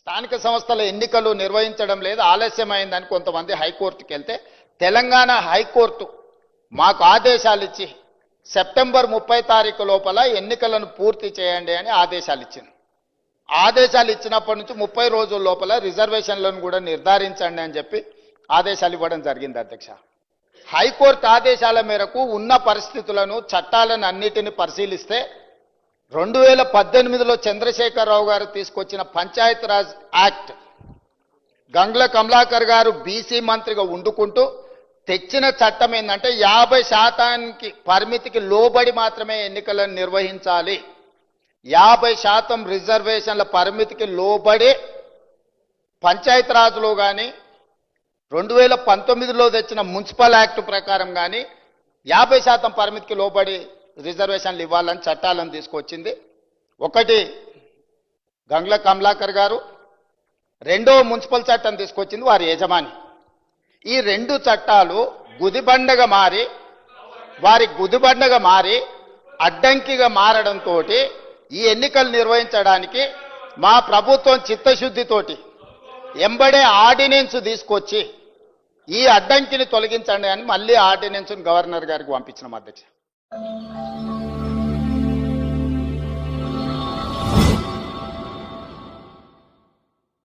స్థానిక సంస్థల ఎన్నికలు నిర్వహించడం లేదు ఆలస్యమైందని కొంతమంది హైకోర్టుకి వెళ్తే తెలంగాణ హైకోర్టు మాకు ఆదేశాలు ఇచ్చి సెప్టెంబర్ ముప్పై తారీఖు లోపల ఎన్నికలను పూర్తి చేయండి అని ఆదేశాలు ఇచ్చింది ఆదేశాలు ఇచ్చినప్పటి నుంచి ముప్పై రోజుల లోపల రిజర్వేషన్లను కూడా నిర్ధారించండి అని చెప్పి ఆదేశాలు ఇవ్వడం జరిగింది అధ్యక్ష. హైకోర్టు ఆదేశాల మేరకు ఉన్న పరిస్థితులను చట్టాలను అన్నిటిని పరిశీలిస్తే రెండు వేల పద్దెనిమిదిలో చంద్రశేఖరరావు గారు తీసుకొచ్చిన పంచాయత్ రాజ్ యాక్ట్ గంగ్ల కమలాకర్ గారు బీసీ మంత్రిగా ఉండుకుంటూ తెచ్చిన చట్టం ఏంటంటే యాభై శాతానికి పరిమితికి లోబడి మాత్రమే ఎన్నికలను నిర్వహించాలి. యాభై శాతం రిజర్వేషన్ల పరిమితికి లోబడి పంచాయత్ రాజులో కానీ రెండు వేల పంతొమ్మిదిలో తెచ్చిన మున్సిపల్ యాక్ట్ ప్రకారం కానీ యాభై శాతం పరిమితికి లోబడి రిజర్వేషన్లు ఇవ్వాలని చట్టాలను తీసుకొచ్చింది. ఒకటి గంగ్ల కమలాకర్ గారు రెండో మున్సిపల్ చట్టం తీసుకొచ్చింది వారి యజమాని. ఈ రెండు చట్టాలు గుదిబండగా మారి వారి గుదిబండగా మారి అడ్డంకిగా మారడంతో ఈ ఎన్నికలు నిర్వహించడానికి మా ప్రభుత్వం చిత్తశుద్ధితోటి ఎంబడే ఆర్డినెన్స్ తీసుకొచ్చి ఈ అడ్డంకిని తొలగించండి అని మళ్ళీ ఆర్డినెన్స్ను గవర్నర్ గారికి పంపించిన అధ్యక్ష Música